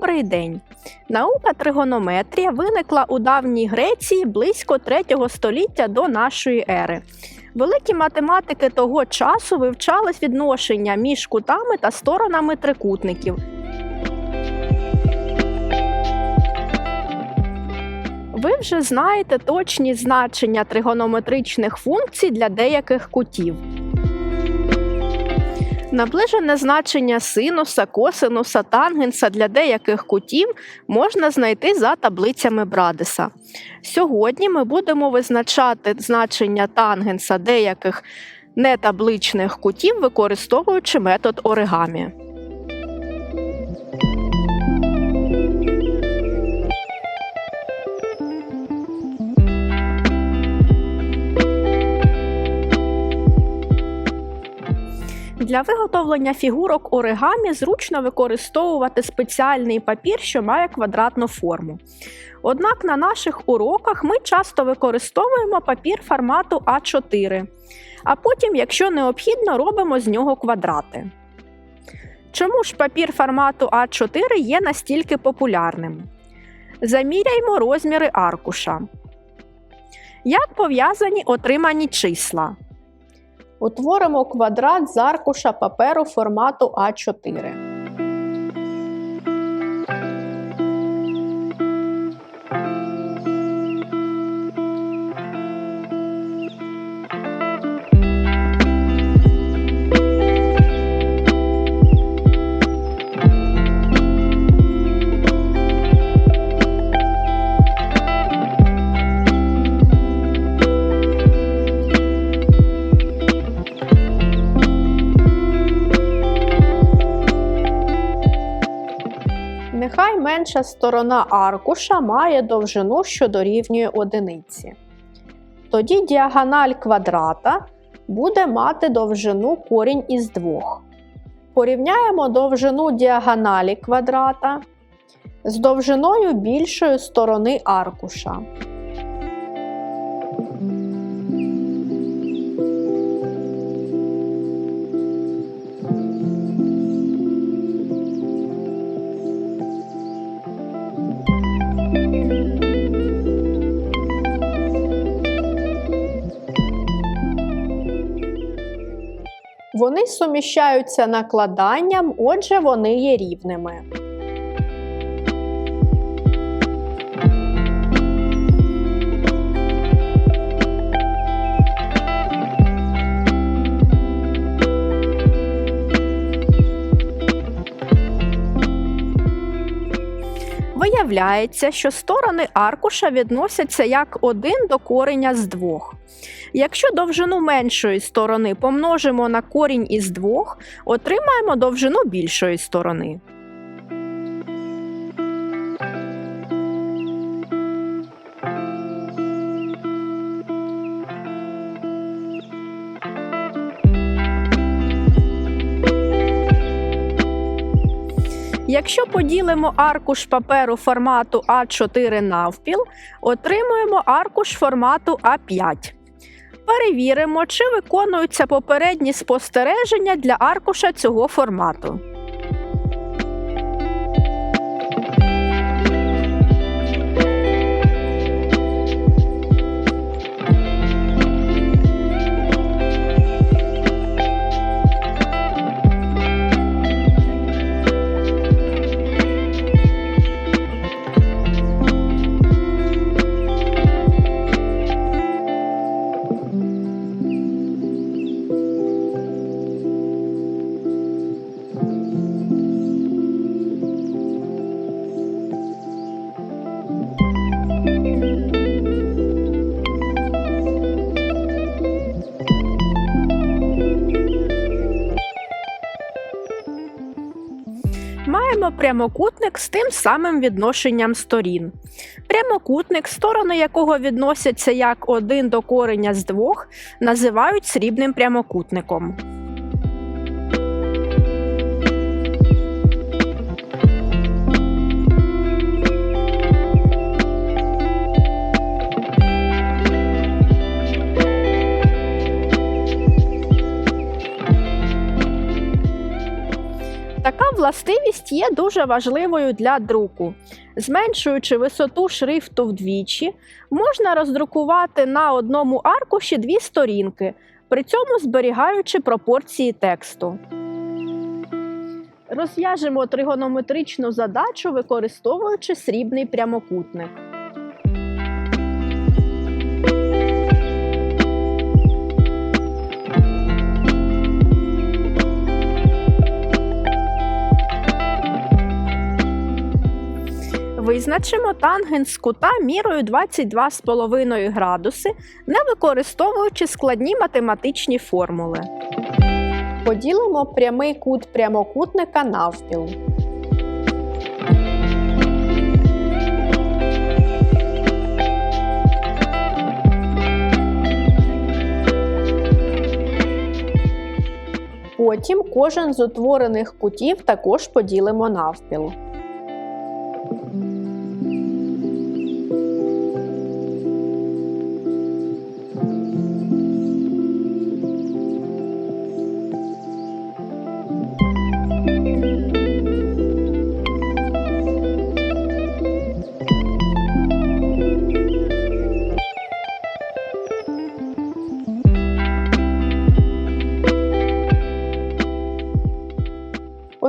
Добрий день! Наука тригонометрія виникла у давній Греції близько 3 століття до нашої ери. Великі математики того часу вивчали відношення між кутами та сторонами трикутників. Ви вже знаєте точні значення тригонометричних функцій для деяких кутів. Наближене значення синуса, косинуса, тангенса для деяких кутів можна знайти за таблицями Брадеса. Сьогодні ми будемо визначати значення тангенса деяких нетабличних кутів, використовуючи метод оригамі. Для виготовлення фігурок оригамі зручно використовувати спеціальний папір, що має квадратну форму. Однак на наших уроках ми часто використовуємо папір формату А4, а потім, якщо необхідно, робимо з нього квадрати. Чому ж папір формату А4 є настільки популярним? Заміряємо розміри аркуша. Як пов'язані отримані числа? Утворимо квадрат з аркуша паперу формату А4. Нехай менша сторона аркуша має довжину, що дорівнює одиниці. Тоді діагональ квадрата буде мати довжину корінь із двох. Порівняємо довжину діагоналі квадрата з довжиною більшої сторони аркуша. Вони суміщаються накладанням, отже, вони є рівними. Виявляється, що сторони аркуша відносяться як один до кореня з двох. Якщо довжину меншої сторони помножимо на корінь із двох, отримаємо довжину більшої сторони. Якщо поділимо аркуш паперу формату А4 навпіл, отримуємо аркуш формату А5. Перевіримо, чи виконуються попередні спостереження для аркуша цього формату. Прямокутник з тим самим відношенням сторін. Прямокутник, сторони якого відносяться як один до кореня з двох, називають срібним прямокутником. Така властивість є дуже важливою для друку. Зменшуючи висоту шрифту вдвічі, можна роздрукувати на одному аркуші дві сторінки, при цьому зберігаючи пропорції тексту. Розв'яжемо тригонометричну задачу, використовуючи срібний прямокутник. Визначимо тангенс кута мірою 22,5 градуси, не використовуючи складні математичні формули. Поділимо прямий кут прямокутника навпіл. Потім кожен з утворених кутів також поділимо навпіл.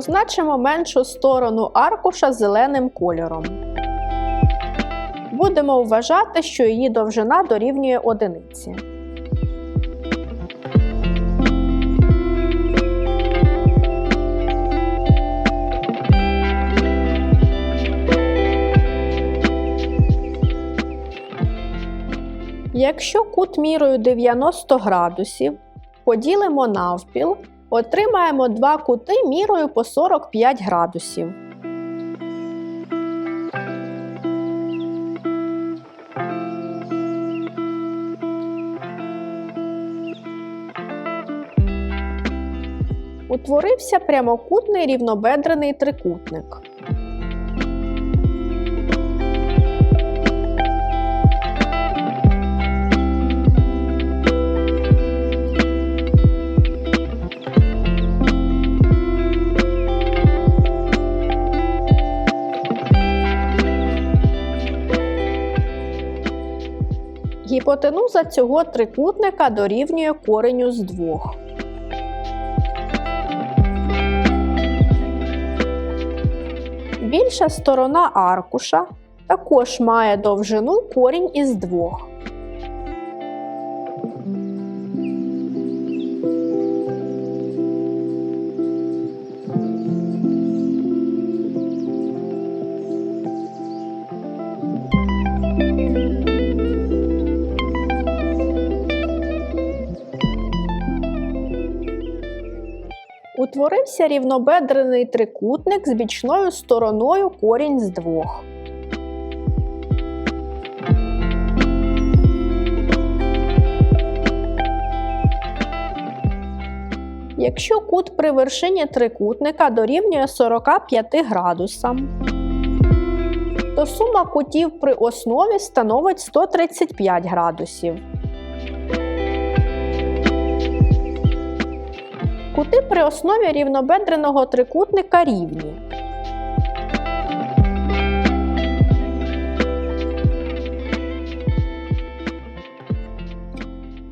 Позначимо меншу сторону аркуша зеленим кольором. Будемо вважати, що її довжина дорівнює одиниці. Якщо кут мірою 90 градусів поділимо навпіл, отримаємо два кути мірою по 45 градусів. Утворився прямокутний рівнобедрений трикутник. Гіпотенуза цього трикутника дорівнює кореню з двох. Більша сторона аркуша також має довжину корінь із двох. Утворився рівнобедрений трикутник з бічною стороною корінь з двох. Якщо кут при вершині трикутника дорівнює 45 градусам, то сума кутів при основі становить 135 градусів. Кути при основі рівнобедреного трикутника рівні.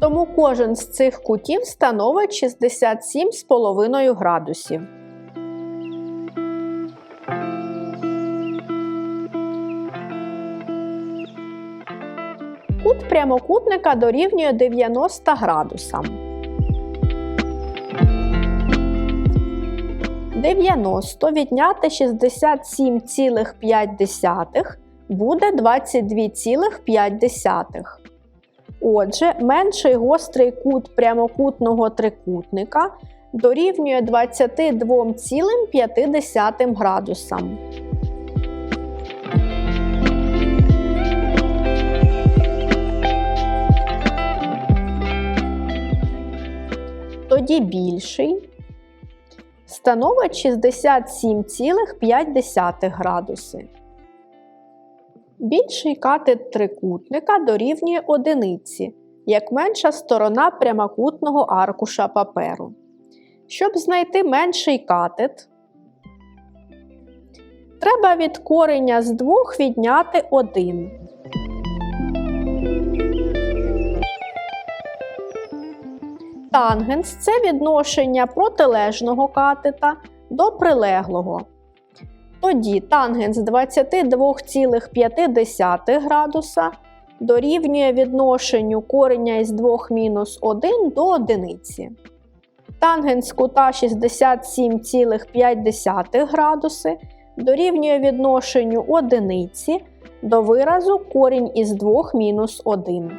Тому кожен з цих кутів становить 67,5 градусів. Кут прямокутника дорівнює 90 градусам. 90 відняти 67,5 буде 22,5. Отже, менший гострий кут прямокутного трикутника дорівнює 22,5 градусам. Тоді більший становить 67,5 градуси. Більший катет трикутника дорівнює одиниці, як менша сторона прямокутного аркуша паперу. Щоб знайти менший катет, Треба від кореня з двох відняти один. Тангенс це відношення протилежного катета до прилеглого. Тоді тангенс 22,5 градуса дорівнює відношенню кореня із 2 мінус 1 до одиниці. Тангенс кута 67,5 градуси дорівнює відношенню одиниці до виразу корінь із 2 мінус 1.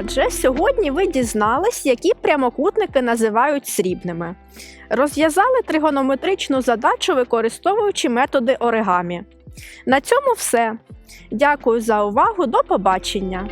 Отже, сьогодні ви дізнались, які прямокутники називають срібними. Розв'язали тригонометричну задачу, використовуючи методи оригамі. На цьому все. Дякую за увагу. До побачення!